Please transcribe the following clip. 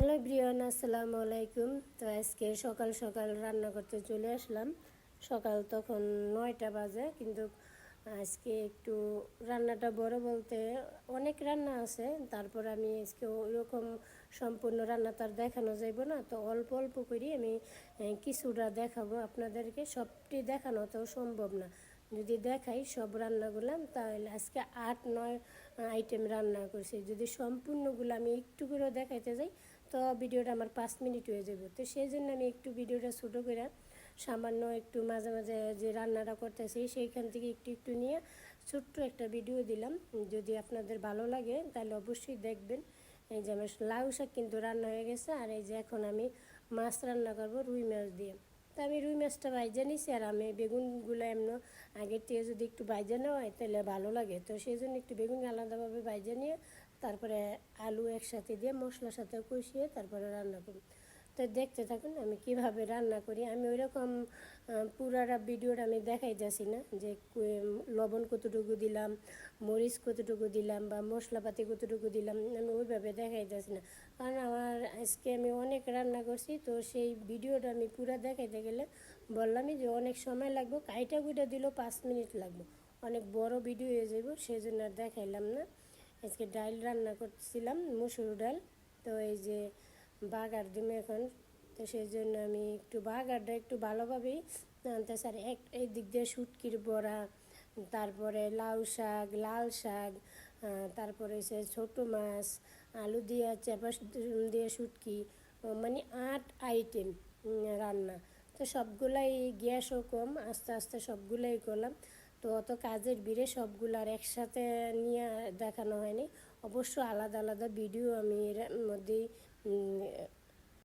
Hello Brian আসসালামু আলাইকুম। তো আজকে সকাল সকাল রান্না করতে চলে আসলাম। সকাল তখন নয়টা বাজে, কিন্তু আজকে একটু রান্নাটা বড় বলতে অনেক রান্না আছে। তারপর আমি আজকে ওইরকম সম্পূর্ণ রান্না তার দেখানো যাইব না। তো অল্প অল্প করি আমি কিছুটা দেখাবো আপনাদেরকে। সবটি দেখানো তো সম্ভব না। যদি দেখাই সব রান্নাগুলো, তাহলে আজকে আট, নয় আইটেম রান্না করছি। যদি সম্পূর্ণগুলো আমি একটু করে দেখাইতে যাই তো ভিডিওটা আমার পাঁচ মিনিট হয়ে যাবে। তো সেই জন্য আমি একটু ভিডিওটা ছোটো করে সামান্য একটু মাঝে মাঝে যে রান্নাটা করতেছি সেইখান থেকে একটু একটু নিয়ে ছোট্ট একটা ভিডিও দিলাম। যদি আপনাদের ভালো লাগে তাহলে অবশ্যই দেখবেন। এই যে আমার লাউ শাক কিন্তু রান্না হয়ে গেছে আর এই যে এখন আমি মাছ রান্না করব রুই মাছ দিয়ে। তো আমি রুই মাছটা ভাইজা নিছি আর আমি বেগুনগুলো এমন আগের থেকে যদি একটু ভাইজা নেওয়া হয় তাহলে ভালো লাগে। তো সেই জন্য একটু বেগুন আলাদাভাবে ভাইজা নিয়ে তারপরে আলু একসাথে দিয়ে মশলার সাথে কষিয়ে তারপরে রান্না করি তো দেখতে থাকুন আমি কীভাবে রান্না করি। আমি ওইরকম পুরাটা ভিডিওটা আমি দেখাই যাচ্ছি না যে লবণ কতটুকু দিলাম, মরিচ কতটুকু দিলাম বা মশলাপাতি কতটুকু দিলাম, আমি ওইভাবে দেখাই যাচ্ছি না। কারণ আমার আজকে আমি অনেক রান্না করছি, তো সেই ভিডিওটা আমি পুরো দেখাইতে গেলে বললামই যে অনেক সময় লাগবে, কাইটা কুইটা দিলেও পাঁচ মিনিট লাগবে। অনেক বড় ভিডিও হয়ে যাব সেই জন্য আর দেখাইলাম না। আজকে ডাল রান্না করছিলাম, মুসুর ডাল। তো এই যে বাগার দিমে এখন, তো সেই জন্য আমি একটু বাগারটা একটু ভালোভাবেই আনতে স্যার এক, এই দিক দিয়ে শুটকির বড়া, তারপরে লাউ শাক, লাল শাক তারপরে সে ছোটো মাছ, আলু দিয়ে চেপা দিয়ে শুটকি মানে আট আইটেম রান্না। তো সবগুলাই গ্যাসও কম, আস্তে আস্তে সবগুলাই করলাম। তো অত কাজের ভিড়ে সবগুলো আর একসাথে নিয়ে দেখানো হয়নি। অবশ্য আলাদা আলাদা ভিডিও আমি এর মধ্যেই